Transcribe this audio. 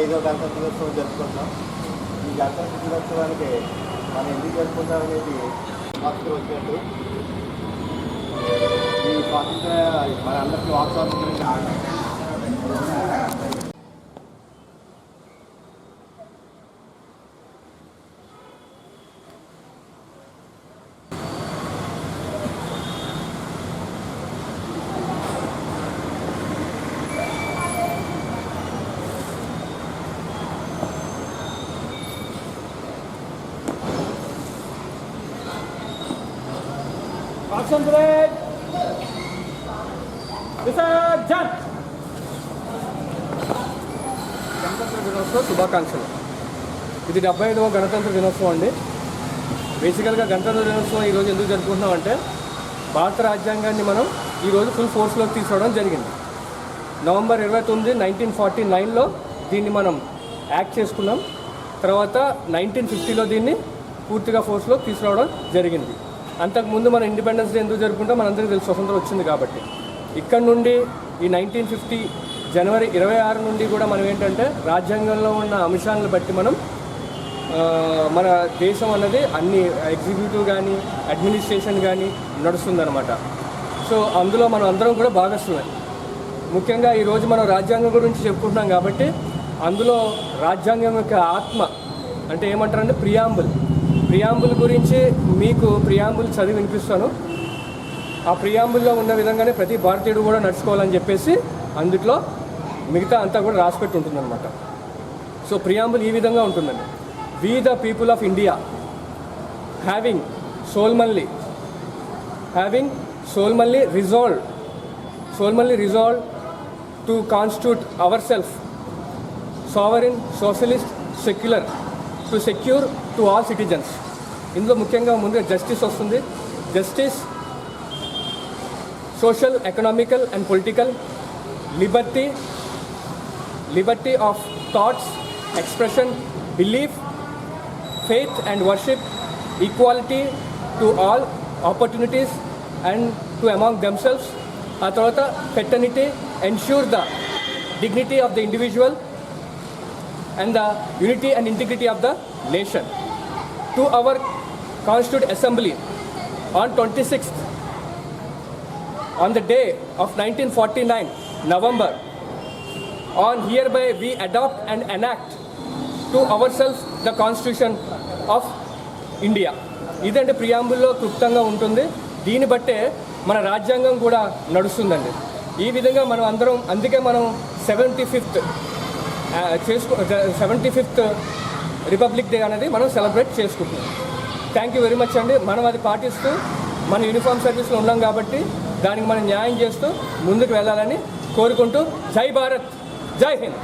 ఐదో గణతంత్ర దినోత్సవం జరుపుకుంటాం ఈ గణతంత్ర దినోత్సవానికి మనం ఎందుకు జరుపుకుంటాం అనేది మాకు వచ్చినట్టు ఈ స్వాతంత్ర మన అందరికీ వాక్ స్వాతంత్రం కాన్సన్ట్రేట్ విసర్జన్ గణతంత్ర దినోత్సవ శుభాకాంక్షలు. ఇది డెబ్బై ఐదవ గణతంత్ర దినోత్సవం అండి. బేసికల్గా గణతంత్ర దినోత్సవం ఈరోజు ఎందుకు జరుపుకుంటున్నాం అంటే భారత రాజ్యాంగాన్ని మనం ఈరోజు ఫుల్ ఫోర్స్లోకి తీసుకోవడం జరిగింది. నవంబర్ ఇరవై తొమ్మిది నైన్టీన్ ఫార్టీ నైన్లో దీన్ని మనం యాక్ట్ చేసుకున్నాం. తర్వాత నైన్టీన్ ఫిఫ్టీలో దీన్ని పూర్తిగా ఫోర్స్లో తీసుకురావడం జరిగింది. అంతకుముందు మన ఇండిపెండెన్స్ డే ఎందుకు జరుపుకుంటాం మనందరికీ తెలుసు. స్వతంత్రం వచ్చింది కాబట్టి. ఇక్కడ నుండి ఈ నైన్టీన్ ఫిఫ్టీ జనవరి ఇరవై ఆరు నుండి కూడా మనం ఏంటంటే రాజ్యాంగంలో ఉన్న అంశాలను బట్టి మనం మన దేశం అన్నది అన్ని ఎగ్జిక్యూటివ్ కానీ అడ్మినిస్ట్రేషన్ కానీ నడుస్తుందన్నమాట. సో అందులో మనం అందరం కూడా భాగస్వామే ముఖ్యంగా ఈరోజు మనం రాజ్యాంగం గురించి చెప్పుకుంటున్నాం కాబట్టి అందులో రాజ్యాంగం యొక్క ఆత్మ అంటే ఏమంటారంటే ప్రియాంబుల్. ప్రియాంబుల్ గురించి మీకు ప్రియాంబుల్ చదివి వినిపిస్తాను. ఆ ప్రియాంబుల్లో ఉన్న విధంగానే ప్రతి భారతీయుడు కూడా నడుచుకోవాలని చెప్పేసి అందుట్లో మిగతా అంతా కూడా రాసిపెట్టి ఉంటుందన్నమాట. సో ప్రియాంబుల్ ఈ విధంగా ఉంటుందండి. We the people of India having solemnly having solemnly resolve solemnly resolve to constitute our self sovereign socialist secular to secure to all citizens ఇందులో ముఖ్యంగా ముందుగా జస్టిస్ వస్తుంది. Justice social economical and political liberty liberty of thoughts expression belief faith and worship equality to all opportunities and to among themselves ఆ తర్వాత fraternity ensure the dignity of the individual and the unity and integrity of the nation. To our Constituent Assembly on 26th, on the day of 1949, November, on hereby we adopt and enact to our self the constitution of India ఇదంటే ప్రియాంబుల్లో క్లుప్తంగా ఉంటుంది దీన్ని బట్టే మన రాజ్యాంగం కూడా నడుస్తుందండి ఈ విధంగా మనం అందరం అందుకే మనం సెవెంటీ ఫిఫ్త్ చేసుకో సెవెంటీ ఫిఫ్త్ రిపబ్లిక్ డే అనేది మనం సెలబ్రేట్ చేసుకుంటున్నాం. థ్యాంక్ యూ వెరీ మచ్ అండి. మనం అది పాటిస్తూ మన యూనిఫామ్ సర్వీస్లో ఉన్నాం కాబట్టి దానికి మనం న్యాయం చేస్తూ ముందుకు వెళ్ళాలని కోరుకుంటూ జై భారత్. జై హింద్.